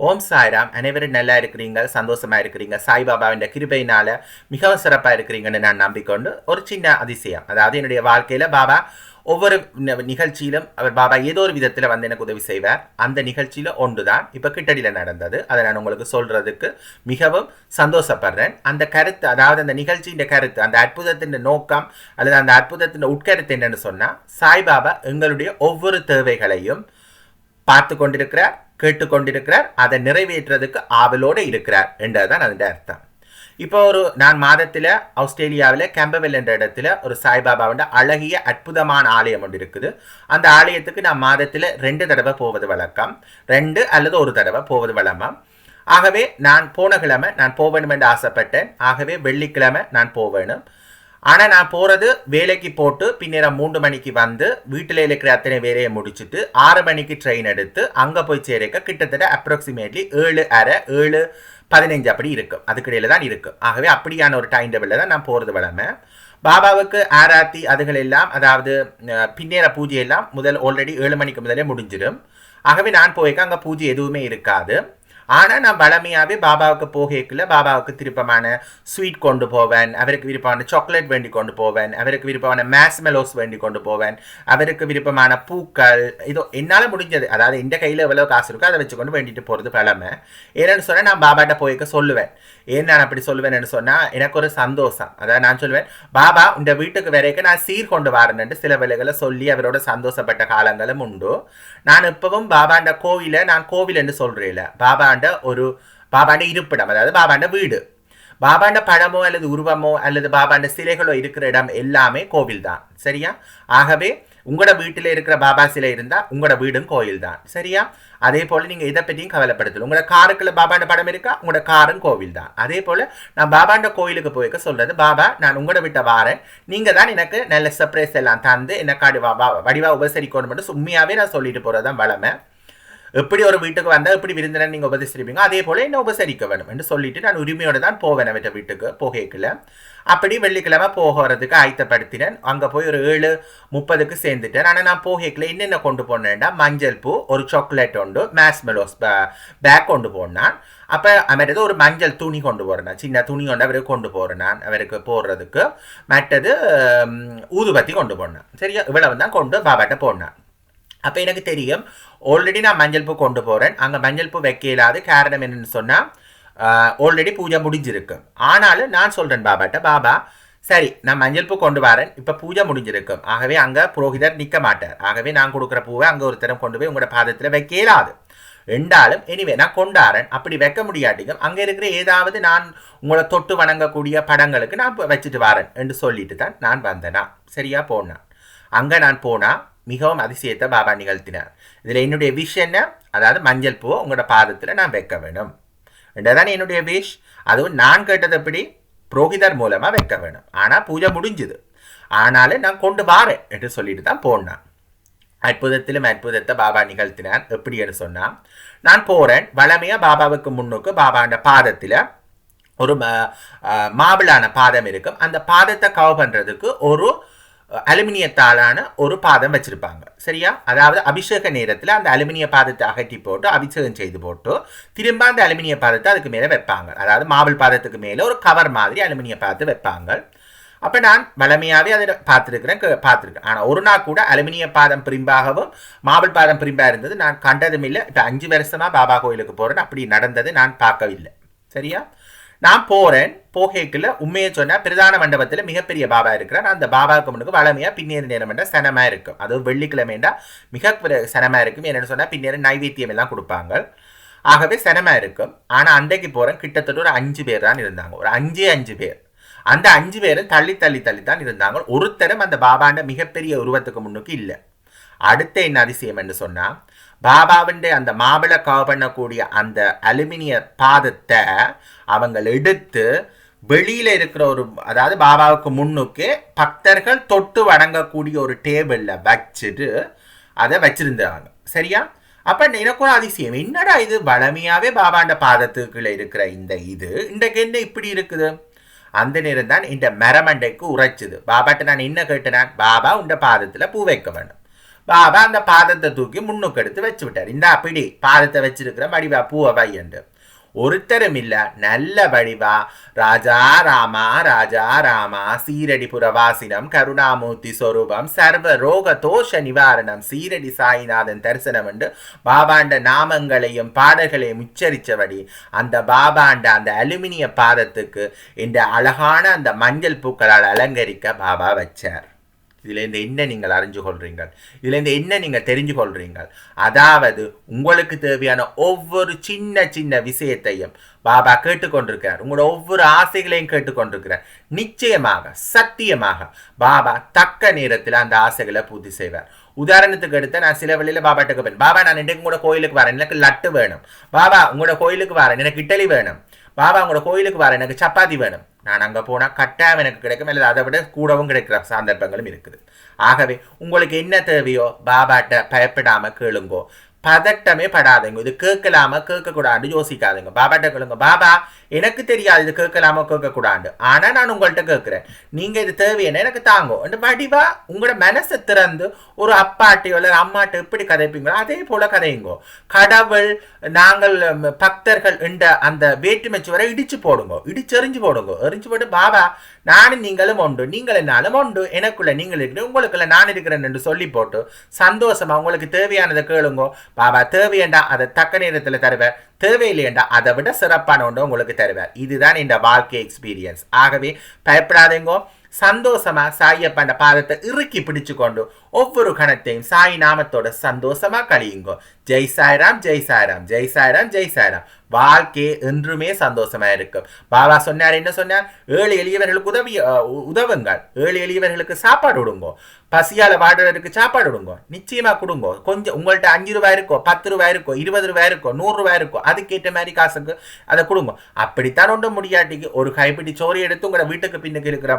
ஓம் சாய்ராம். அனைவரும் நல்லா இருக்கிறீங்க சந்தோஷமா இருக்கிறீங்க. சாய்பாபாவின் கிருபையினால மிகவும் சிறப்பா இருக்கிறீங்கன்னு நான் நம்பிக்கொண்டு ஒரு சின்ன அதிசயம். அதாவது என்னுடைய வாழ்க்கையில பாபா ஒவ்வொரு ந- நிகழ்ச்சியிலும் அவர் பாபா ஏதோ ஒரு விதத்தில் வந்து எனக்கு உதவி செய்வார். அந்த நிகழ்ச்சியில ஒன்றுதான் இப்போ கிட்டடியில நடந்தது. அதை நான் உங்களுக்கு சொல்றதுக்கு மிகவும் சந்தோஷப்படுறேன். அந்த கருத்து அதாவது அந்த நிகழ்ச்சியின் கருத்து அந்த அற்புதத்தின் நோக்கம் அல்லது அந்த அற்புதத்தின் உட்கருத்து என்னன்னு சொன்னால் சாய்பாபா எங்களுடைய ஒவ்வொரு தேவைகளையும் பார்த்து கொண்டிருக்கிறார். கேட்டுக்கொண்டிருக்கிறார் அதை நிறைவேற்றுறதுக்கு ஆவலோடு இருக்கிறார் என்றதுதான் அதன் அர்த்தம். இப்போ ஒரு நான் மாதத்தில் ஆஸ்திரேலியாவில் கேம்பவெல் என்ற இடத்துல ஒரு சாய்பாபாவோட அழகிய அற்புதமான ஆலயம் ஒன்று இருக்குது. அந்த ஆலயத்துக்கு நான் மாதத்தில் ரெண்டு தடவை போவது வழக்கம். ரெண்டு அல்லது ஒரு தடவை போவது வழக்கம். ஆகவே நான் போன கிழமை நான் போவேணும் என்று ஆசைப்பட்டேன். ஆகவே வெள்ளிக்கிழமை நான் போவேணும். ஆனால் நான் போகிறது வேலைக்கு போட்டு பின்னேற மூன்று மணிக்கு வந்து வீட்டில் இருக்கிற அத்தனை வேலையை முடிச்சுட்டு ஆறு மணிக்கு ட்ரெயின் எடுத்து அங்கே போய் சேரக்க கிட்டத்தட்ட அப்ராக்சிமேட்லி ஏழு அரை ஏழு பதினஞ்சு அப்படி இருக்கும். அதுக்கிடையில் தான் இருக்கும் ஆகவே அப்படியான ஒரு டைம் டேபிளில் தான் நான் போகிறது வளமை பாபாவுக்கு ஆராத்தி அதுகள் எல்லாம் அதாவது பின்னேற பூஜை எல்லாம் முதல் ஆல்ரெடி ஏழு மணிக்கு முதலே முடிஞ்சிடும். ஆகவே நான் போய்க்க அங்கே பூஜை எதுவுமே இருக்காது. ஆனால் நான் வளமையாகவே பாபாவுக்கு போகேக்கில் பாபாவுக்கு திருப்பமான ஸ்வீட் கொண்டு போவேன். அவருக்கு விருப்பமான சாக்லேட் வேண்டி கொண்டு போவேன். அவருக்கு விருப்பமான மேஸ்மெலோஸ் வேண்டி கொண்டு போவேன். அவருக்கு விருப்பமான பூக்கள் இதோ என்னால் முடிஞ்சது. அதாவது எந்த கையில் எவ்வளோ காசு இருக்கோ அதை வச்சுக்கொண்டு வேண்டிட்டு போகிறது பழமை. ஏன்னு சொன்னால் நான் பாபாட்ட போய்க்க சொல்லுவேன். ஏன் நான் அப்படி சொல்லுவேன்னு சொன்னால் எனக்கு ஒரு சந்தோஷம். அதாவது நான் சொல்லுவேன் பாபா இந்த வீட்டுக்கு வரைக்கும் நான் சீர் கொண்டு வரணுன்ட்டு சில வேலைகளை சொல்லி அவரோட சந்தோஷப்பட்ட காலங்களும் உண்டு. நான் இப்பவும் பாபாண்ட கோவிலை நான் கோவில் என்று பாபா பாபாண்ட ஒரு பாபாண்ட இருப்பிடம் அதாவது பாபாண்ட வீடு பாபாண்ட படமோ அல்லது உருவமோ அல்லது பாபாண்ட சிலைகளோ இருக்கிற இடம் எல்லாமே கோவில் தான் சரியா ஆகவே உங்களோட வீட்டில் இருக்கிற பாபா சிலை இருந்தால் உங்களோட வீடும் கோயில் தான் சரியா அதே போல் நீங்கள் இதை பற்றியும் கவலைப்படுத்தல உங்களோட காருக்குள்ள பாபாண்ட படம் இருக்கா உங்களோட காரும் கோவில் தான் அதே போல் நான் பாபாண்ட கோயிலுக்கு போய்க்க சொல்றது பாபா நான் உங்களோட விட்ட வாரேன் நீங்கள் தான் எனக்கு நல்ல சர்ப்ரைஸ் எல்லாம் தந்து எனக்கு வடிவா உபசரிக்கணும் மட்டும் உண்மையாகவே நான் சொல்லிட்டு போகிறது தான் வளமை எப்படி ஒரு வீட்டுக்கு வந்தால் எப்படி விருந்தினர் நீங்கள் உபசரிப்பீங்க அதே போல என்ன உபசரிக்க வேணும் என்று சொல்லிட்டு நான் உரிமையோடு தான் போவேன் அவற்ற வீட்டுக்கு போகேக்கில் அப்படி வெள்ளிக்கிழமை போகிறதுக்கு ஆயத்தப்படுத்தினேன். அங்கே போய் ஒரு ஏழு முப்பதுக்கு சேர்ந்துட்டேன். ஆனால் நான் போகேக்கில் என்னென்ன கொண்டு போனேன்டா மஞ்சள் பூ ஒரு சாக்லேட் உண்டு மேஸ்மெலோஸ் பேக் கொண்டு போனான். அப்போ அவரது ஒரு மஞ்சள் துணி கொண்டு போகிறேன் சின்ன துணி கொண்டு அவருக்கு கொண்டு போகிறேன் நான் அவருக்கு போடுறதுக்கு. மற்றது ஊதுபத்தி கொண்டு போனேன். சரியா? இவ்வளவு தான் கொண்டு பாபாட்ட போனேன். அப்போ எனக்கு தெரியும் ஆல்ரெடி நான் மஞ்சள் பூ கொண்டு போகிறேன் அங்கே மஞ்சள் பூ வைக்க இயலாது காரணம் என்னென்னு சொன்னால் ஆல்ரெடி பூஜை முடிஞ்சிருக்கு. ஆனாலும் நான் சொல்கிறேன் பாபாட்ட பாபா சரி நான் மஞ்சள் பூ கொண்டு வரேன். இப்போ பூஜை முடிஞ்சிருக்கும் ஆகவே அங்கே புரோகிதர் நிற்க மாட்டார். ஆகவே நான் கொடுக்குற பூவை அங்கே ஒருத்தரம் கொண்டு போய் உங்களோட பாதத்தில் வைக்க இயலாது ரெண்டாலும் எனிவே நான் கொண்டாரன் அப்படி வைக்க முடியாட்டிக்கும் அங்கே இருக்கிற ஏதாவது நான் உங்களை தொட்டு வணங்கக்கூடிய படங்களுக்கு நான் வச்சுட்டு வரேன். என்று சொல்லிட்டு தான் நான் வந்தேனா. சரியாக போனேன் அங்கே நான் போனால் மிகவும் அதிசயத்தை பாபா நிகழ்த்தினார். இதில் என்னுடைய விஷ் என்ன? அதாவது மஞ்சள் பூ உங்களோட பாதத்தில் நான் வைக்க வேணும். என்றதான் என்னுடைய விஷ் அதுவும் நான் கேட்டது எப்படி புரோகிதர் மூலமாக வைக்க வேணும். ஆனால் பூஜை முடிஞ்சுது. ஆனாலும் நான் கொண்டு வாரேன் என்று சொல்லிட்டு தான் போனான். அற்புதத்திலும் அற்புதத்தை பாபா நிகழ்த்தினார். எப்படின்னு சொன்னால் நான் போகிறேன் வளமையாக பாபாவுக்கு முன்னுக்கு பாபாண்ட பாதத்தில் ஒரு ம- மாபிளான பாதம் இருக்கும். அந்த பாதத்தை கவ பண்ணுறதுக்கு ஒரு அலுமினியத்தாலான ஒரு பாதம் வச்சுருப்பாங்க. சரியா? அதாவது அபிஷேக நேரத்தில் அந்த அலுமினிய பாதத்தை அகட்டி போட்டு அபிஷேகம் செய்து போட்டு திரும்ப அந்த அலுமினிய பாதத்தை அதுக்கு மேலே வைப்பாங்க. அதாவது மாபிள் பாதத்துக்கு மேலே ஒரு கவர் மாதிரி அலுமினிய பாதத்தை வைப்பாங்க. அப்போ நான் வளமையாகவே அதை பார்த்துருக்கிறேன் பார்த்துருக்கேன். ஆனால் ஒரு நாள் கூட அலுமினிய பாதம் பிரிம்பாகவும் மாபிள் பாதம் பிரிம்பாக இருந்தது நான் கண்டதும் இல்லை. இப்போ அஞ்சு வருஷமாக பாபா கோயிலுக்கு போகிறேன் அப்படி நடந்தது நான் பார்க்கவில்லை. சரியா? நான் போகிறேன் போகேக்கில் உண்மையை சொன்னால் பிரதான மண்டபத்தில் மிகப்பெரிய பாபா இருக்கிறார். அந்த பாபாவுக்கு முன்னுக்கு வளமையாக பின்னேறு நேரம் என்றால் சனமாக இருக்கும். அதுவும் வெள்ளிக்கிழமைண்டா மிக சனமாக இருக்கும். என்னென்னு சொன்னால் பின்னேறு நைவேத்தியம் எல்லாம் கொடுப்பாங்க. ஆகவே சனமாக இருக்கும். ஆனால் அன்றைக்கு போகிறேன் கிட்டத்தட்ட ஒரு அஞ்சு பேர் தான் இருந்தாங்க. ஒரு அஞ்சே அஞ்சு பேர். அந்த அஞ்சு பேரும் தள்ளி தள்ளி தள்ளி தான் இருந்தாங்க. ஒருத்தரும் அந்த பாபாண்ட மிகப்பெரிய உருவத்துக்கு முன்னுக்கு இல்லை. அடுத்த என்ன அதிசயம் என்று சொன்னா பாபாவின் அந்த மாபிள கவ பண்ணக்கூடிய அந்த அலுமினிய பாதத்தை அவங்க எடுத்து வெளியில் இருக்கிற ஒரு அதாவது பாபாவுக்கு முன்னுக்கு பக்தர்கள் தொட்டு வணங்கக்கூடிய ஒரு டேபிளில் வச்சுட்டு அதை வச்சிருந்தாங்க. சரியா? அப்போ எனக்கு ஒரு அதிசயம். என்னடா இது? வளமையாகவே பாபாண்ட பாதத்துக்குள்ளே இருக்கிற இந்த இது இன்றைக்கு என்ன இப்படி இருக்குது? அந்த நேரம் தான் இந்த மரமண்டைக்கு உரைச்சுது. பாபாட்ட நான் என்ன கேட்டேன் பாபா உண்ட பாதத்தில் பூ வைக்க வேணும். பாபா அந்த பாதத்தை தூக்கி முன்னுக்கு எடுத்து வச்சு விட்டார் இந்த பிடி பாதத்தை வச்சிருக்கிற வடிவா பூவை வையண்டு ஒருத்தரும் இல்ல நல்ல வடிவா ராஜா ராமா ராஜா ராமா சீரடி புரவாசினம் கருணாமூர்த்தி சொரூபம் சர்வ ரோக தோஷ நிவாரணம் சீரடி சாயிநாதன் தரிசனம் என்று பாபாண்ட நாமங்களையும் பாடல்களையும் உச்சரித்தபடி அந்த பாபாண்ட அந்த அலுமினிய பாதத்துக்கு இந்த அழகான அந்த மஞ்சள் பூக்களால் அலங்கரிக்க பாபா வச்சார். இதுலேருந்து என்ன நீங்கள் அறிஞ்சு கொள்றீங்கள் இதுலேருந்து என்ன நீங்கள் தெரிஞ்சு கொள்றீங்கள் அதாவது உங்களுக்கு தேவையான ஒவ்வொரு சின்ன சின்ன விஷயத்தையும் பாபா கேட்டுக்கொண்டிருக்கிறார். உங்களோட ஒவ்வொரு ஆசைகளையும் கேட்டுக்கொண்டிருக்கிறார். நிச்சயமாக சத்தியமாக பாபா தக்க நேரத்தில் அந்த ஆசைகளை பூர்த்தி செய்வார். உதாரணத்துக்கு எடுத்த நான் சில வழியில் பாபாட்ட கேட்பேன் பாபா நான் இன்றைக்கு உங்களோட கோயிலுக்கு வரேன். எனக்கு லட்டு வேணும். பாபா உங்களோட கோயிலுக்கு வரேன். எனக்கு இட்டலி வேணும். பாபா உங்களோட கோயிலுக்கு வரேன் எனக்கு சப்பாத்தி வேணும். நான் அங்கே போனால் கட்டாயம் எனக்கு கிடைக்கும். அல்லது அதை விட கூடவும் கிடைக்கிற சந்தர்ப்பங்களும் இருக்குது. ஆகவே உங்களுக்கு என்ன தேவையோ பாபாட்ட பயப்படாம கேளுங்கோ. பதட்டமே படாதீங்க. இது கேட்கலாம கேட்கக்கூடாது யோசிக்காதீங்க. பாபாட்ட கேளுங்க பாபா எனக்கு தெரியாது இது கேட்கலாம கேட்கக்கூடாது. ஆனால் நான் உங்கள்கிட்ட கேட்குறேன். நீங்கள் இது தேவையான எனக்கு தாங்கோ. வடிவா உங்களோட மனசை திறந்து ஒரு அப்பாட்டையோ இல்லை அம்மாட்ட எப்படி கதைப்பீங்களோ அதே போல கதையுங்கோ. கடவுள் நாங்கள் பக்தர்கள் என்ற அந்த வேற்றுமை சுவரை இடிச்சு போடுங்க. இடிச்சு எறிஞ்சு போடுங்க. எரிஞ்சு போட்டு பாபா நானும் நீங்களும் உண்டு. நீங்கள் என்னாலும் உண்டு. எனக்குள்ள நீங்கள் இருக்கிறேன் உங்களுக்குள்ள நான் இருக்கிறேன் என்று சொல்லி போட்டு சந்தோஷமா உங்களுக்கு தேவையானதை கேளுங்கோ. பாபா தேவையண்டா அதை தக்க நேரத்தில் தருவார் தேவையில்லையண்டா அதை விட சிறப்பான ஒன்று உங்களுக்கு தருவார் இதுதான் இந்த வாழ்க்கை எக்ஸ்பீரியன்ஸ் ஆகவே பயப்படாதேங்கோ. சந்தோஷமா சாயப்பண்ட பாதத்தை இறுக்கி பிடிச்சு கொண்டு ஒவ்வொரு கணத்தையும் சாய் நாமத்தோட சந்தோஷமா கழியுங்கோ. ஜெய் சாய்ராம் ஜெய் சாய்ராம் ஜெய் சாய்ராம் ஜெய் சாய்ராம். வாழ்க்கை என்றுமே சந்தோஷமா இருக்கும் பாபா சொன்னார் என்ன சொன்னார்? ஏழு எளியவர்களுக்கு உதவி உதவுங்கள். ஏழு எளியவர்களுக்கு சாப்பாடு விடுங்கோ பசியால வாடுறதுக்கு சாப்பாடு விடுங்கோ நிச்சயமா கொடுங்கோ. கொஞ்சம் உங்கள்கிட்ட அஞ்சு ரூபாய் இருக்கோ பத்து ரூபாய் இருக்கோ இருபது ரூபாய் இருக்கோ நூறு ரூபாய் இருக்கோ அதுக்கேற்ற மாதிரி காசுக்கு அதை கொடுங்க. அப்படித்தான் ஒன்றும் முடியாட்டிக்கு. ஒரு கைப்பிடி சோறு எடுத்து உங்களோட வீட்டுக்கு பின்னுக்கு இருக்கிற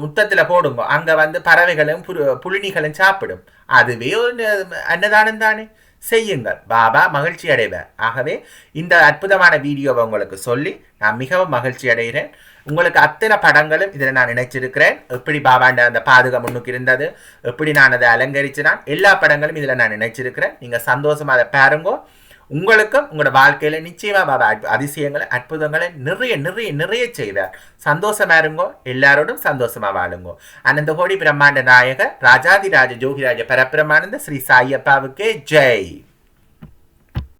முத்தத்தில் போடுங்க. அங்கே வந்து பறவைகளும் புலினிகளும் சாப்பிடும். அதுவே ஒரு அன்னதானம் தானே செய்யுங்கள். பாபா மகிழ்ச்சி அடைவார் ஆகவே இந்த அற்புதமான வீடியோவை உங்களுக்கு சொல்லி நான் மிகவும் மகிழ்ச்சி அடைகிறேன். உங்களுக்கு அத்தனை படங்களும் இதில் நான் நினைச்சிருக்கிறேன் எப்படி பாபாண்ட அந்த பாதுகா முன்னுக்கு இருந்தது எப்படி நான் அதை அலங்கரிச்சினான் எல்லா படங்களும் இதில் நான் நினைச்சிருக்கிறேன் நீங்கள் சந்தோஷமாக அதை பாருங்கோ. உங்களுக்கும் உங்களோட வாழ்க்கையில நிச்சயமா பாபா அதிசயங்களை அற்புதங்களை நிறைய நிறைய நிறைய செய்வார். சந்தோஷமா இருங்கோ. எல்லாரோடும் சந்தோஷமா வாழுங்கோ. அனந்த கோடி பிரம்மாண்ட நாயக ராஜாதிராஜ ஜோகிராஜ பரபிரமானந்த ஸ்ரீ சாயப்பாவுக்கே ஜெய்.